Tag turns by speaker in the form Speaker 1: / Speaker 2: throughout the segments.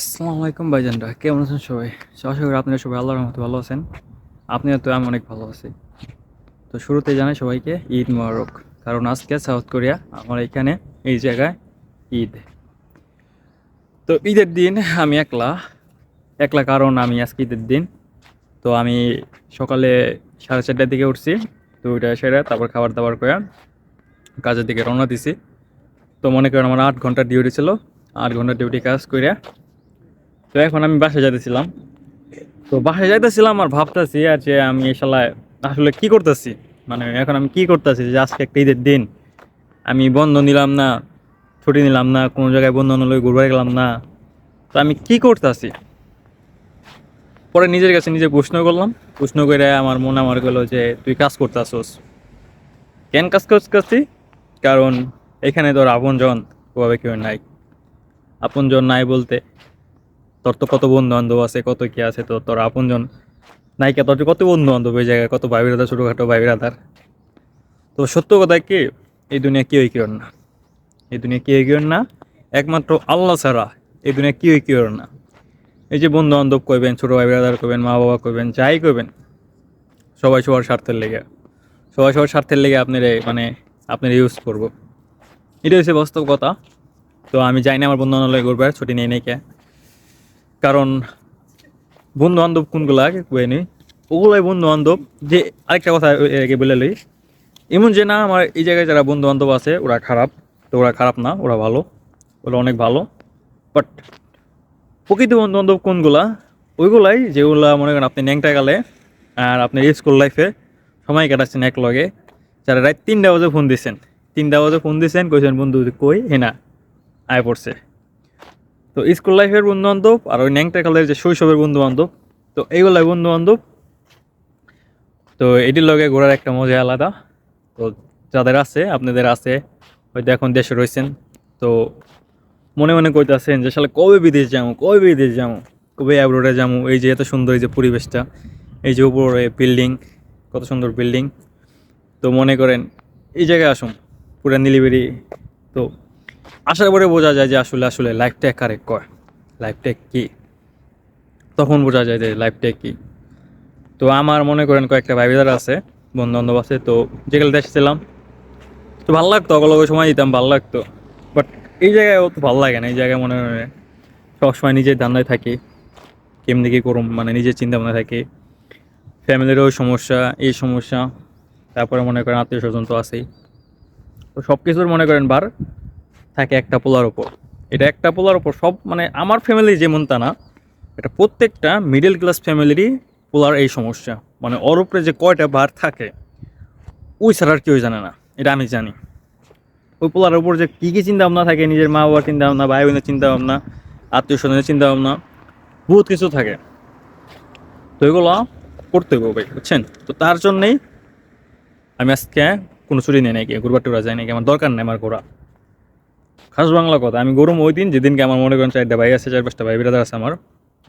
Speaker 1: আসসালামু আলাইকুম ভাইজানরা, কেমন আছেন সবাই? আশা করি আপনারা সবাই আল্লাহর রহমতে ভালো আছেন। আপনিও তো আমি অনেক ভালো আছি। তো শুরুতে জানাই সবাইকে ঈদ মোবারক। কারণ আজকে সাউথ কোরিয়া, আমার এখানে এই জায়গায় ঈদ। তো ঈদের দিন আমি একলা একলা কারণ আমি আজকে ঈদের দিন। তো আমি সকালে সাড়ে চারটার দিকে উঠছি তো ওইটা সেরে তারপর খাবার দাবার করে কাজের দিকে রওনা দিছি। তো মনে করেন আমার আট ঘণ্টার ডিউটি ছিল, আট ঘণ্টার ডিউটি কাজ করে তো এখন আমি বাসায় যাইতেছিলাম। তো বাসায় যাইতেছিলাম আর ভাবতেছি আর যে আমি এই আসলে কি করতেছি? মানে এখন আমি কি করতেছি যে আজকে একটা ঈদের দিন। আমি বন্ধ নিলাম না, ছুটি নিলাম না, কোনো জায়গায় বন্ধ নিলে ঘুরবার গেলাম না। তো আমি কি করতেছি? পরে নিজের কাছে নিজে প্রশ্ন করলাম। প্রশ্ন করে আমার মনে আমার গেলো যে, তুই কাজ করতে করতেছস? কেন কাজ করতেছি? কারণ এখানে তোর আপনজন ওভাবে কেউ নাই। আপনজন নাই বলতে। তোর তো কত বন্ধু বান্ধব আছে, কত কি আছে, তো তোর আপনজন নায়িকা, তোর কত বন্ধু বান্ধব এই জায়গায়, কত ভাই বিরাদার, ছোটোখাটো ভাই বিরাদার। তো সত্য কথা কি, এই দুনিয়া কেউই কেউ না? এই দুনিয়া কেউই কেউ না? একমাত্র আল্লাহ ছাড়া এই দুনিয়া কেউই কেউ না? এই যে বন্ধু বান্ধব কইবেন, ছোটো ভাই বিরাদার কইবেন মা বাবা কইবেন, যাই কইবেন, সবাই সবার স্বার্থের লেগে, সবাই সবার স্বার্থের লেগে আপনার মানে আপনার ইউজ করব। এটা হচ্ছে বাস্তব কথা। তো আমি যাই না আমার বন্ধু বান্ধব ঘুরবে, ছুটি নেই নেই কে কারণ বন্ধু বান্ধব কোনগুলা আগে কয়ে নি? ওগুলাই বন্ধু বান্ধব যে আরেকটা কথা আগে বলে লই। এমন যে না, আমার এই জায়গায় যারা বন্ধু বান্ধব আছে, ওরা খারাপ। তো ওরা খারাপ না, ওরা ভালো। ওরা অনেক ভালো। বাট প্রকৃত বন্ধু বান্ধব কোনগুলা? ওইগুলাই যেগুলা মনে করেন আপনি ন্যাংটা গেলে আর আপনি স্কুল লাইফে সময় কাটাচ্ছেন এক লগে যারা রাত তিনটা বাজে ফোন দিচ্ছেন তিনটা বাজে ফোন দিচ্ছেন কইছেন, বন্ধু, কই? হেনা, আয় পড়ছে। তো স্কুল লাইফের বন্ধু বান্ধব আর ওই ন্যাংটা কালের যে শৈশবের বন্ধু বান্ধব তো এইগুলাই বন্ধু বান্ধব তো এটির লগে ঘোরার একটা মজা আলাদা। তো যাদের আছে, আপনাদের আছে, হয়তো এখন দেশে রয়েছেন, তো মনে মনে কইতাছেন যে আসলে কবে বিদেশ যাব কবে বিদেশ যাব কবে অ্যাব্রোডে যাব এই যে এত সুন্দর এই যে পরিবেশটা, এই যে উপরে বিল্ডিং কত সুন্দর বিল্ডিং তো মনে করেন, এই জায়গায় আসুন, পুরা নীলিবেরি তো আসার পরে বোঝা যায় যে আসলে আসলে লাইফটা কারে কয়? লাইফটা কি? তখন বোঝা যায় যে লাইফটা কি? তো আমার মনে করেন কয়েকটা ভাইবিদার আছে বন্ধু বান্ধব আছে, তো যেগুলো দেখছিলাম তো ভালো লাগতো, অগলগে সময় দিতাম, ভালো লাগতো। বাট এই জায়গায় তো ভালো লাগে না, এই জায়গায় মনে হয় সবসময় নিজের ধান্দায় থাকি, কেমনি কী করুম মানে নিজের চিন্তা ভাবনা থাকি ফ্যামিলিরও সমস্যা, এই সমস্যা, তারপরে মনে করেন আত্মীয় স্বজন তো আছেই। তো সব কিছুর মনে করেন বার থাকে একটা পোলার ওপর। এটা একটা পোলার ওপর, সব মানে আমার ফ্যামিলি যেমন তা না, এটা প্রত্যেকটা মিডল ক্লাস ফ্যামিলিরই পোলার এই সমস্যা। মানে ওর উপরে যে কয়টা বার থাকে, ওই ছাড়া আর কেউ জানে না, এটা আমি জানি। ওই পোলার উপর যে কী কী চিন্তা ভাবনা থাকে, নিজের মা বাবার চিন্তা ভাবনা ভাই বোনের চিন্তা ভাবনা আত্মীয় স্বজনের চিন্তা ভাবনা বহুত কিছু থাকে। তো এগুলো করতে হবে ভাই, বুঝছেন? তো তার জন্যেই আমি আজকে কোনো ছুটি নেই নাকি ঘুরবার টুরা যাই নাকি, আমার দরকার নেই আমার ঘোরা খাস বাংলা কথা, আমি গরম ওই দিন যেদিনকে আমার মনে করেন চারটা ভাই আছে চার পাঁচটা ভাই ব্রাদার আছে আমার,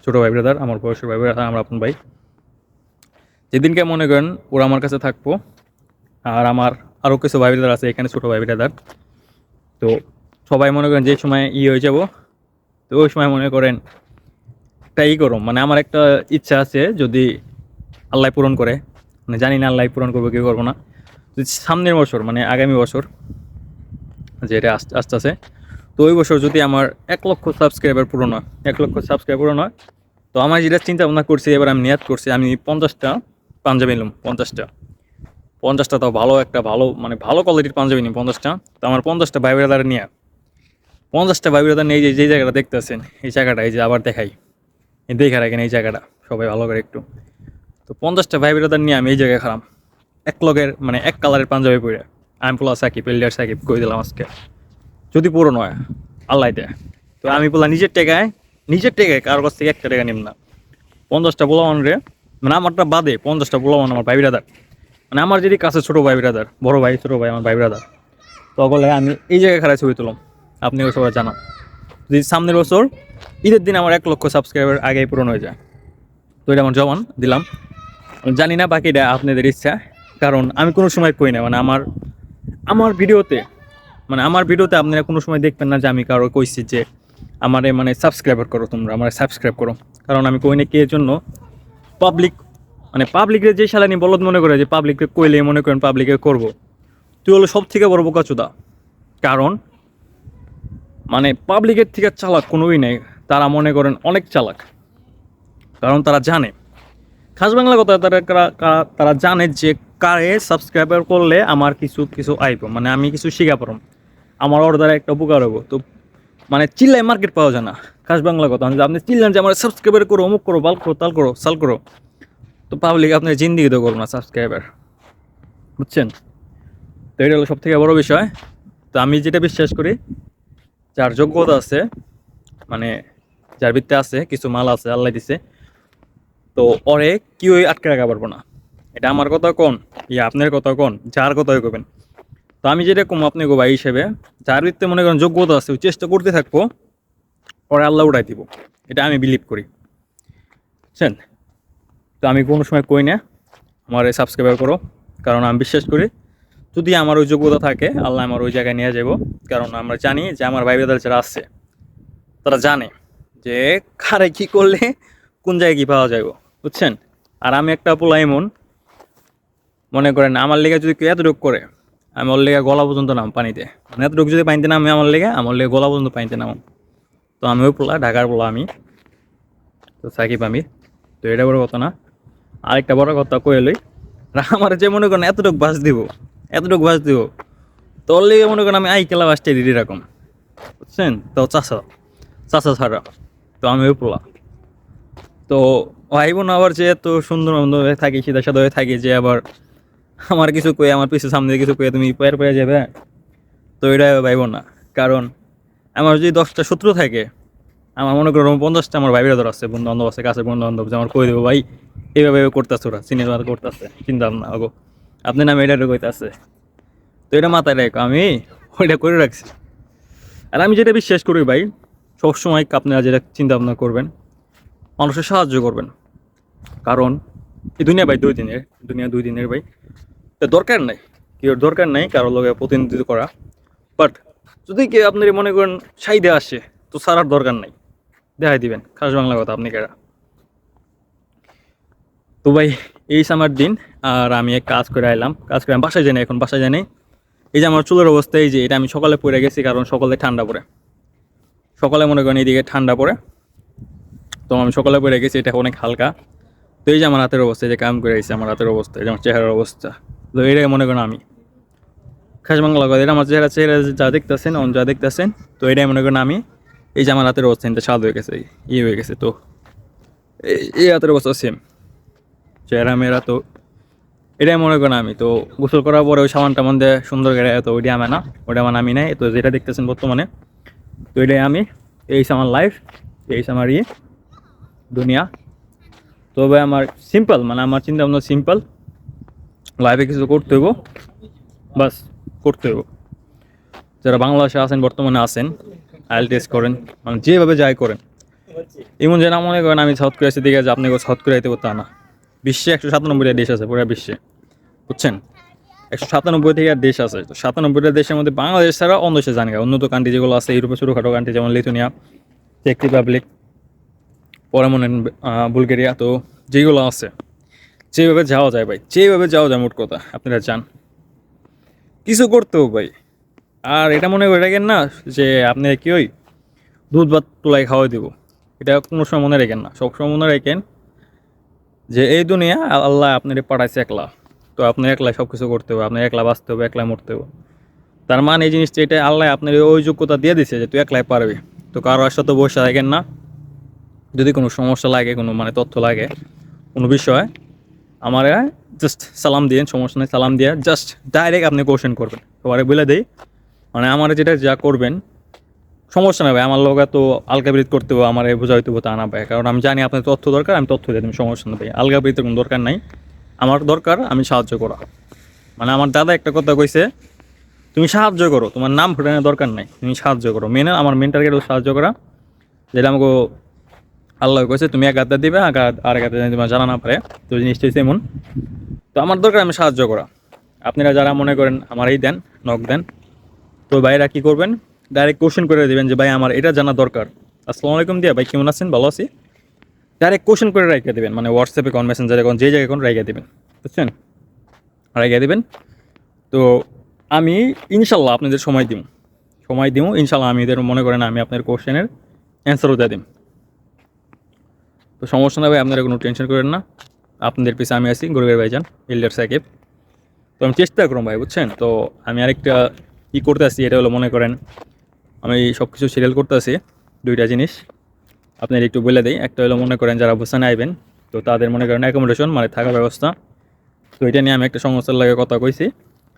Speaker 1: ছোটো ভাই ব্রাদার আমার বয়সের ভাই ব্রাদার আমার আপন ভাই। যেদিনকে মনে করেন ওরা আমার কাছে থাকব, আর আমার আরও কিছু ভাই ব্রাদার আছে, এখানে ছোটো ভাই ব্রাদার তো সবাই মনে করেন যে সময় ই হয়ে যাব, তো ওই সময় মনে করেন একটা ই করুম। মানে আমার একটা ইচ্ছা আছে, যদি আল্লাহ পূরণ করে মানে জানি না আল্লাহ পূরণ করব কেউ করব না সামনের বছর মানে আগামী বছর যে এটা আস্তে আস্তে আছে তো ওই বছর যদি আমার এক লক্ষ সাবস্ক্রাইবার পূরণ হয়, এক লক্ষ সাবস্ক্রাইবার পূরণ হয়, তো আমার যেটা চিন্তা ভাবনা করছি, এবার আমি নিয়াত করছি, আমি পঞ্চাশটা পাঞ্জাবি নিলাম, পঞ্চাশটা। পঞ্চাশটা তাও ভালো একটা, ভালো মানে ভালো কোয়ালিটির পাঞ্জাবি নিই পঞ্চাশটা। তো আমার পঞ্চাশটা ভাই ব্রাদার নিয়ে, পঞ্চাশটা ভাই ব্রাদার নিয়ে যে যে জায়গাটা দেখতেছেন, এই জায়গাটা, এই যে আবার দেখাই। দেখে রাখেন এই জায়গাটা, সবাই ভালো করে একটু। তো পঞ্চাশটা ভাই ব্রাদার নিয়ে আমি এই জায়গায় খারাপ এক লগের মানে এক কালারের পাঞ্জাবি পরে। আমি পোলা সাকিব এলিয়ার সাকিব কই দিলাম আজকে? যদি পুরো নয় আল্লাহ দেয়। তো আমি বললাম, নিজের টেকায় নিজের টেকায় কারোর কাছ থেকে একটা টাকা নিম না। পঞ্চাশটা পোলাওয়ান রে। মানে আমারটা বাদে, পঞ্চাশটা পোলাওয়ান আমার ভাই ব্রাদার মানে আমার যদি কাছে ছোটো ভাই ব্রাদার বড় ভাই, ছোটো ভাই আমার ভাই ব্রাদার তো বলে আমি এই জায়গায় খারাপ ছবি তুলাম আপনিও সবাই জানান। যদি সামনের বছর, ঈদের দিন আমার এক লক্ষ সাবস্ক্রাইবার আগেই পূরণ হয়ে যায়। তো এটা আমার জমান দিলাম। জানি না বাকিটা আপনাদের ইচ্ছা, কারণ আমি কোনো সময় কই না। মানে আমার আমার ভিডিওতে মানে আমার ভিডিওতে আপনারা কোনো সময় দেখবেন না যে আমি কারও কইছি যে আমারে মানে সাবস্ক্রাইবার করো তোমরা, আমার সাবস্ক্রাইব করো। কারণ আমি কই না কে জন্য পাবলিক মানে পাবলিকের যে শালানি বলদ মনে করে যে পাবলিককে কইলে মনে করেন পাবলিকে করব। তুই হলো সব থেকে বড় বোকাচোদা। কারণ মানে পাবলিকের থেকে চালাক কোনোই নেই, তারা মনে করেন অনেক চালাক। কারণ তারা জানে। খাস বাংলা কথা তারা তারা জানে যে কারে সাবস্ক্রাইবার করলে আমার কিছু কিছু আইব। মানে আমি কিছু শিখা পারম আমার দ্বারা একটা উপকার হব। তো মানে চিল্লাই মার্কেট পাওয়া যায় না। খাস বাংলা কথা। আপনি চিল্লান যে আমার সাবস্ক্রাইবার করো, অমুক করো, বাল করো, তাল করো, সাল করো। তো পাবলিক আপনার জিন্দিগি তো করব না সাবস্ক্রাইবার বুঝছেন? তো এটা হলো সব থেকে বড় বিষয়। তো আমি যেটা বিশ্বাস করি, যার যোগ্যতা আছে মানে যার ভিত্তে আছে, কিছু মাল আছে, আল্লাহ দিছে, তো ওরে কেউই আটকে রাখা পারব না। এটা আমার কথা কোন? ইয়া আপনার কথা কোন? যার কথাই কবেন। তো আমি যেরকম আপনি গো ভাই হিসেবে, যার ভিত্তে মনে করেন যোগ্যতা আছে, ওই চেষ্টা করতে থাকব, পরে আল্লাহ উঠাই দিব। এটা আমি বিলিভ করি। বুঝছেন? তো আমি কোনো সময় কই না, আমার সাবস্ক্রাইবার করো, কারণ আমি বিশ্বাস করি, যদি আমার ওই যোগ্যতা থাকে, আল্লাহ আমার ওই জায়গায় নিয়ে যাব কারণ আমরা জানি যে আমার ভাই ব্রাদার যারা আছে, তারা জানে যে কারে কি করলে, কোন জায়গায় কি পাওয়া যাবে বুঝছেন? আর আমি একটা পোলা এমন মনে করেন আমার লেগে যদি কেউ এতটুকু করে আমি ওর লেগে গলা পর্যন্ত নাম পানিতে। মানে এতটুকু যদি পানিতে নামে আমার লেগে আমার লেগে গলা পর্যন্ত পানিতে নামাম তো আমি ওই পোলা, ঢাকার পোলা আমি। তো সাকিব আমি তো এটা বড় কথা না। আরেকটা বড় কথা কয়ে লই আমার যে মনে করেন এতটুকু বাস দিব, এতটুকু বাস দিব, তো ওর লেগে মনে করেন আমি আই কেলা বাসটাই দিদি এরকম। বুঝছেন? তো চাষা চাষা ছাড়া। তো আমি ওই পোলা। তো ভাই বোন আবার যে এত সুন্দর থাকি, সিধা সাদা হয়ে থাকি, যে আবার আমার কিছু কয়ে আমার পিছু সামনে কিছু কয়ে তুমি পেয়ে পেয়ে যাবে তো এটা ভাইব না। কারণ আমার যদি দশটা শত্রু থাকে, আমার মনে করো পঞ্চাশটা আমার ভাই বেরোদর আছে বন্ধু বান্ধব আছে কাছে বন্ধু বান্ধব আমার কই দেবো ভাই? এইভাবে করতেছে ওরা সিনেমা করতেছে, চিন্তা ভাবনা ওগো আপনি নামে এটা কইতাছে। তো এটা মাথায় রাখো, আমি ওইটা করে রাখছি। আর আমি যেটা বিশ্বাস করি ভাই, সবসময় আপনারা যেটা চিন্তা ভাবনা করবেন, মানুষের সাহায্য করবেন। কারণ এই দুনিয়া ভাই দুই দিনের, দুনিয়া দুই দিনের ভাই। দরকার নাই, কেউ দরকার নাই কারোর লগে প্রতিনিধিত্ব করা। বাট যদি কেউ আপনার মনে করেন সাইডে আসে, তো সারার দরকার নাই। দেখাই দিবেন, খাস বাংলা কথা আপনি কেরা। তো ভাই, এই আমার দিন, আর আমি এক কাজ করে আইলাম, কাজ করে আমি বাসায় যাই না এখন বাসায় নাই। এই যে আমার চুলের অবস্থা, এই যে এটা আমি সকালে পরে গেছি, কারণ সকালে ঠান্ডা পড়ে। সকালে মনে করেন এইদিকে ঠান্ডা পড়ে। তো আমি সকালে পরে গেছি, এটা অনেক হালকা। তো এই যে আমার হাতের অবস্থা যে কাম করে গেছে আমার হাতের অবস্থা, এই যে আমার চেহারার অবস্থা। তো এটাই মনে করেন আমি। খাস বাংলা কথা, এটা আমার চেহারা চেহারা যা দেখতেছেন, অন যা দেখতেছেন, তো এটাই মনে করেন আমি। এই যে আমার হাতের অবস্থা, এটা স্বাদ হয়ে গেছে ইয়ে হয়ে গেছে, তো। এই- হাতের অবস্থা সেম চেহারা মেয়েরা তো এটাই মনে করেন আমি, তো গোসল করার পরে ওই সামান সামানটা মধ্যে সুন্দর করে তো ওইটা আমি না ওটা আমার আমি নাই, তো যেটা দেখতেছেন বর্তমানে, তো এটাই আমি। এই আমার লাইফ এই আমার ইয়ে দুনিয়া। তবে আমার সিম্পল মানে আমার চিন্তা ভাবনা সিম্পল লাইফে কিছু করতে হইব। বাস, করতে হইব। যারা বাংলাদেশে আছেন, বর্তমানে আছেন আইল টেস্ট করেন মানে যেভাবে যাই করেন। এমন যেন মনে করেন আমি সাউথ কোরিয়া দিকে যে আপনাকে সাউথ কোরিয়াতে তা না। বিশ্বে একশো সাতানব্বইটা দেশ আছে পুরো বিশ্বে। বুঝছেন? একশো সাতানব্বই থেকে দেশ আছে। তো সাতানব্বইটা দেশের মধ্যে বাংলাদেশ ছাড়া অন্য দেশে জানি উন্নত কান্ট্রি যেগুলো আছে, ইউরোপে ছোটোখাটো কান্ট্রি যেমন লিথুনিয়া চেক রিপাবলিক পরে মনে বুলগেরিয়া, তো যেগুলো আছে। যেভাবে যাওয়া যায় ভাই, যেভাবে যাওয়া যায় মোট কথা, আপনারা যান। কিছু করতেও ভাই। আর এটা মনে করে রাখেন না যে আপনি কি ওই দুধ ভাত তোলাই খাওয়াই দিব। এটা কোনো সময় মনে রাখেন না। সবসময় মনে রাখেন যে এই দুনিয়া আল্লাহ আপনার পাঠাইছে একলা। তো আপনার একলা সব কিছু করতে হবে আপনার একলা বাঁচতে হবে একলা মরতে হবে। তার মানে এই জিনিসটা, এটা আল্লাহ আপনার ওই যোগ্যতা দিয়ে দিছে যে তুই একলাই পারবি। তো কারও সাথে বসে থাকেন না। যদি কোনো সমস্যা লাগে, কোনো মানে তথ্য লাগে, কোনো বিষয় আমার জাস্ট সালাম দিয়েন সমস্যা নেই, সালাম দিয়ে জাস্ট ডাইরেক্ট আপনি কোশ্চেন করবেন। সবারে বলে দেই মানে আমার যেটা যা করবেন, সমস্যা ভাই, আমার লোক তো আলগাবৃত করতে হবে, আমার বোঝা হইতে তা না ভাই। কারণ আমি জানি আপনার তথ্য দরকার, আমি তথ্য দিয়ে দেবো, সমস্যা নেই ভাই। আলগাবৃতের কোনো দরকার নাই। আমার দরকার, আমি সাহায্য করা। মানে আমার দাদা একটা কথা কইছে, তুমি সাহায্য করো, তোমার নাম ফুটানোর দরকার নাই, তুমি সাহায্য করো। মেনে আমার মেন টার্গেট সাহায্য করা, যেটা আমাকে আল্লাহ কইছে, তুমি এক হাতে দিবে আর এক হাতে তোমার জানা না পারে। তো জিনিসটা হচ্ছে এমন। তো আমার দরকার আমি সাহায্য করা। আপনারা যারা মনে করেন আমার এই দেন নক দেন, তো ভাইরা কি করবেন? ডাইরেক্ট কোশ্চেন করে দেবেন যে, ভাই, আমার এটা জানা দরকার। আসসালামু আলাইকুম দিয়া, ভাই, কেমন আছেন? ভালো আছি? ডাইরেক্ট কোশ্চেন করে রাইখে দেবেন মানে হোয়াটসঅ্যাপে কোন মেসেঞ্জারে কোন যে জায়গায় কোন রাইখে দেবেন। বুঝছেন? রাইখে দেবেন। তো আমি ইনশাল্লাহ আপনাদের সময় দিব সময় দিব ইনশাল্লাহ আমি এদের মনে করেন আমি আপনার কোশ্চেনের অ্যান্সারও দিয়ে দিম। তো সমস্যা না ভাই, আপনারা কোনো টেনশন করেন না। আপনাদের পিছে আমি আছি, গরিবের ভাইজান ইল্ডার সাকিব। তো আমি চেষ্টা করুন ভাই, বুঝছেন? তো আমি আরেকটা ই করতে আসছি, এটা হলো মনে করেন, আমি সব কিছু সিরিয়াল করতে আছি দুইটা জিনিস। আপনার একটু বলে দিই, একটা হলো মনে করেন যারা বুসানে আইবেন, তো তাদের মনে করেন অ্যাকোমোডেশন মানে থাকার ব্যবস্থা। তো এটা নিয়ে আমি একটা সংস্থার লাগে কথা কইছি,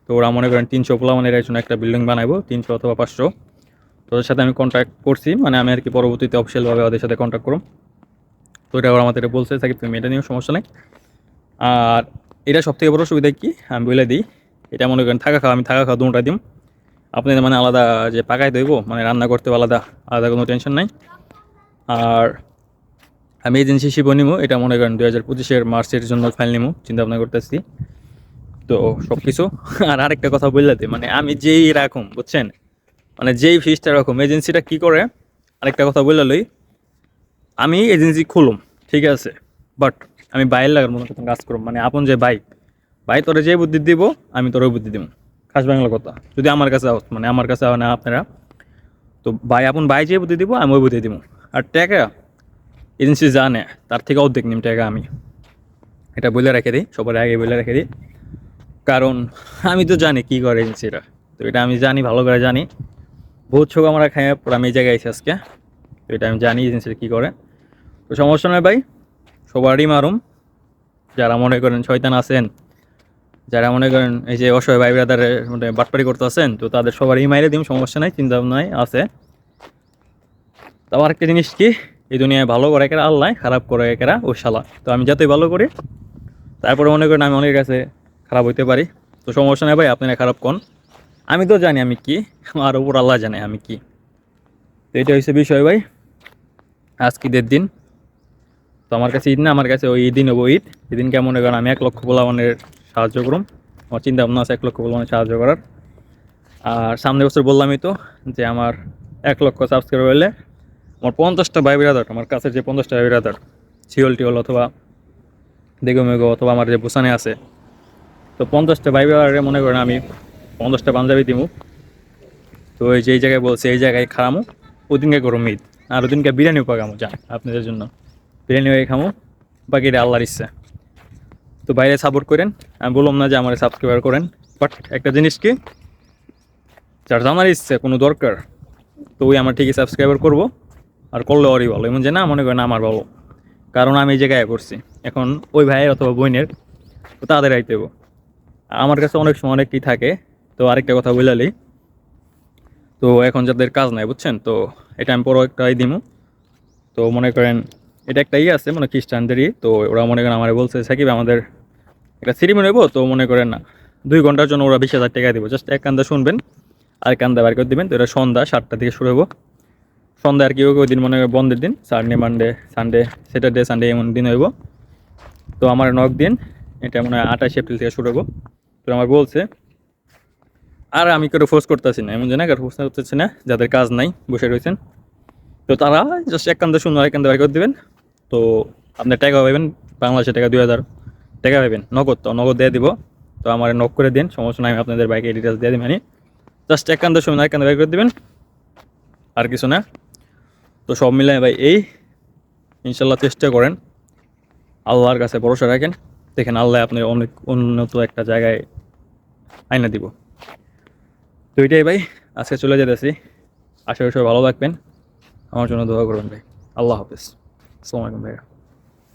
Speaker 1: তো ওরা মনে করেন তিনশো পোলামানের জন্য একটা বিল্ডিং বানাবো তিনশো অথবা পাঁচশো। তো ওদের সাথে আমি কন্ট্যাক্ট করছি মানে আমি আর কি পরবর্তীতে অফিসিয়ালভাবে ওদের সাথে কন্ট্যাক্ট করুম। তো এটা ওরা আমাদের বলছে সাকিব তুমি এটা নিয়েও সমস্যা নেই। আর এটা সব থেকে বড় সুবিধা কি? আমি বলে দিই এটা মনে করেন থাকা খাওয়া আমি থাকা খাওয়া দুটা দিম। আপনি মানে আলাদা যে পাকায় দইব মানে রান্না করতে আলাদা আলাদা কোনো টেনশন নাই। আর আমি এজেন্সি শিব নিমু এটা মনে করেন দু হাজার পঁচিশের মার্চের জন্য ফাইল নিমু চিন্তা ভাবনা করতেছি। তো সব কিছু আর আরেকটা কথা বললে দিই, মানে আমি যেই রাখুম বুঝছেন? মানে যেই ফিসটা রাখুম এজেন্সিটা কি করে? আরেকটা কথা বললে লই। আমি এজেন্সি খুলুম, ঠিক আছে? বাট আমি বাইরের লাগার মতো কথা কাজ করুম। মানে আপন যে বাইক ভাই তোরা যে বুদ্ধি দিব, আমি তোর বুদ্ধি দিব খাস বাংলা কথা। যদি আমার কাছে মানে আমার কাছে না আপনারা, তো ভাই আপন ভাই যে বুদ্ধি দিব, আমি ওই বুদ্ধি দিব আর টাকা এজেন্সি জানে, তার থেকে অর্ধেক নিম টাকা আমি। এটা বলে রেখে দিই, সবার আগে বলে রেখে দিই। কারণ আমি তো জানি কী করে এজেন্সিরা তো এটা আমি জানি, ভালো করে জানি। বহুত ছোক আমরা খাই পর আমি এই জায়গায় আইছি আজকে। তো এটা আমি জানি এজেন্সিরা কী করে। তো সমস্যা নয় ভাই, সবারই মারুম। যারা মনে করেন শয়তান আছেন, যারা মনে করেন এই যে অসহায় ভাই ব্রাদারের মানে বাটপাড়ি করতে আছেন, তো তাদের সবারই মাইরে দিম, সমস্যা নাই, চিন্তা ভাবনায় আছে। তারপর একটা জিনিস কি, এই দুনিয়ায় ভালো করে একেরা আল্লাহ, খারাপ করে একেরা ও শালা। তো আমি যতই ভালো করি, তারপরে মনে করেন আমি অনেকের কাছে খারাপ হইতে পারি। তো সমস্যা নেই ভাই, আপনারা খারাপ কোন? আমি তো জানি আমি কি আর উপর আল্লাহ জানে আমি কি। তো এটা হচ্ছে বিষয় ভাই আজকে ঈদের দিন। তো আমার কাছে ঈদ না, আমার কাছে ওই দিন হব ঈদ। এদিনকে মনে করেন আমি এক লক্ষ পোলাওয়ানের সাহায্য করুম। আমার চিন্তা ভাবনা আছে এক লক্ষ পোলাওয়ানের সাহায্য করার। আর সামনের বছর বললামই তো যে আমার এক লক্ষ সাবস্ক্রাইবার হলে আমার পঞ্চাশটা ভাই বিরাদার, আমার কাছের যে পঞ্চাশটা ভাই বিরাদার সিওল টিওল অথবা দেগো মেগো অথবা আমার যে বুসানে আছে, তো পঞ্চাশটা ভাই বিরাদারে মনে করেন আমি পঞ্চাশটা পাঞ্জাবি দিমু। তো এই যে এই জায়গায় বলছে, এই জায়গায় খারামু ওদিনকে করুম ঈদ। আর ওদিনকে বিরিয়ানিও পাকামো যান আপনাদের জন্য। বিরিয়ানি হয়ে খামো, বাকিটা আল্লাহর ইচ্ছা। তো বাইরে সাপোর্ট করেন, আমি বললাম না যে আমার সাবস্ক্রাইবার করেন বাট একটা জিনিস কি, যার জানার ইচ্ছে, কোনো দরকার, তো ওই আমার ঠিকই সাবস্ক্রাইবার করব, আর করলে ওরই ভালো। এমন যে না, মনে করেন আমার ভালো, কারণ আমি এই জায়গায় করছি এখন ওই ভাইয়ের অথবা বোনের, তো তাদের আইতে। আমার কাছে অনেক সময় অনেক কি থাকে, তো আরেকটা কথা বললালি তো এখন যাদের কাজ নাই, বুঝছেন? তো এটা আমি পরও একটা দিমু। তো মনে করেন এটা একটা ইয়ে আছে মানে খ্রিস্টানদেরই। তো ওরা মনে করেন আমার বলছে, সাকিব, আমাদের একটা সিরিমনি নেব তো মনে করেন না। দুই ঘণ্টার জন্য ওরা বিশ হাজার টাকা দেবো। জাস্ট এক কান্দা শুনবেন, আর কান্দা বার করে দেবেন। তো এটা সন্ধ্যা সাতটা থেকে শুরু হব সন্ধ্যা আর কি ওই দিন মনে করেন বন্ধের দিন Sunday Monday Sunday Saturday Sunday এমন দিন হইব। তো আমার নক দিন, এটা মনে হয় আঠাশ এপ্রিল থেকে শুরু হব তো আমার বলছে, আর আমি কেউ ফোর্স করতেছি না। এমন যে না কারও ফোর্স করতেছি না, যাদের কাজ নাই, বসে রয়েছেন তো তারা জাস্ট এক কান্দা শূন্য এক কান্দা বার করে দেবেন। তো আপনি টাকা পাবেন বাংলাদেশের টাকা দুই হাজার। টাকা পাবেন, নগদ তো নগদ দিয়ে দিব। তো আমার নক করে দিন, সমস্যা নাই, আমি আপনাদের বাইকের ডিটেলস দিয়ে দিবেন জাস্ট এক কান্দা শূন্য এক কান্দা বার করে দেবেন। আর কিছু না। তো সব মিলাই ভাই, এই ইনশাল্লাহ চেষ্টা করেন। আল্লাহর কাছে ভরসা রাখেন। দেখেন আল্লাহ আপনি অনেক উন্নত একটা জায়গায় আইনা দিব। তো এটাই ভাই, আজকে চলে যেতেছি। আশা করি সবাই ভালো থাকবেন। আমার জন্য দোয়া করবেন ভাই। আল্লাহ হাফিজ। আসসালামু আলাইকুম ভাইয়া